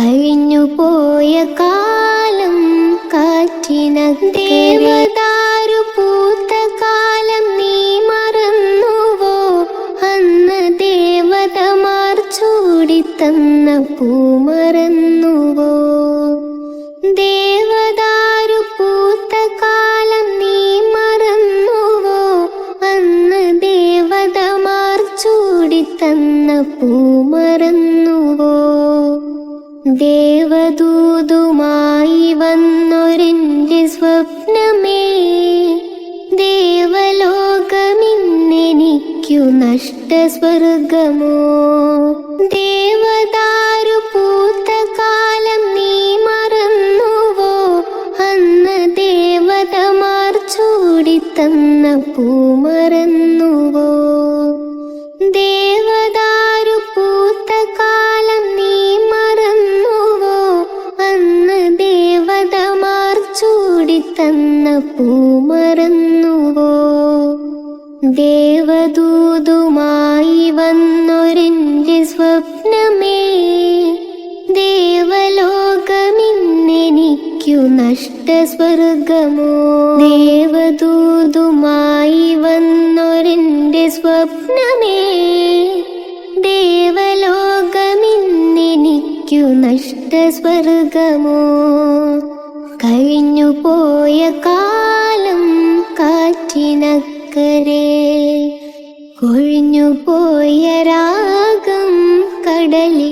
കഴിഞ്ഞു പോയ കാലം കാറ്റിന ദേവദാരു പൂത്ത കാലം നീ മറന്നുവോ? അന്ന് ദേവതമാർ ചൂടിത്തന്ന പൂ മറന്നുവോ? ദേവദാരു പൂത്ത കാലം നീ മറന്നുവോ? അന്ന് ദേവതമാർ ചൂടിത്തന്ന പൂ മറന്നുവോ? ദേവദൂതുമായി വന്നൊരിന്റെ സ്വപ്നമേ. ദേവലോകമിന്നെനിക്കു നഷ്ടസ്വർഗമോ. ദേവദാരു പൂത്ത കാലം നീ മറന്നുവോ. അന്ന് ദേവതമാർ ചൂടിത്തന്ന പൂ മറന്നുവോ. ദേവദാരു ചൂടിത്തന്ന പൂമറന്നുവോ ദേവദൂതുമായി വന്നൊരിന്റെ സ്വപ്നമേ. ദേവലോകമിന്നെനിക്കു നഷ്ടസ്വർഗമോ? ദേവദൂതുമായി വന്നൊരിന്റെ സ്വപ്നമേ. ദേവലോകമിന്നെനിക്കു നഷ്ടസ്വർഗമോ? ഒഴിഞ്ഞുപോയ കാലം കാറ്റിനക്കരെ. ഒഴിഞ്ഞുപോയ രാഗം കടലി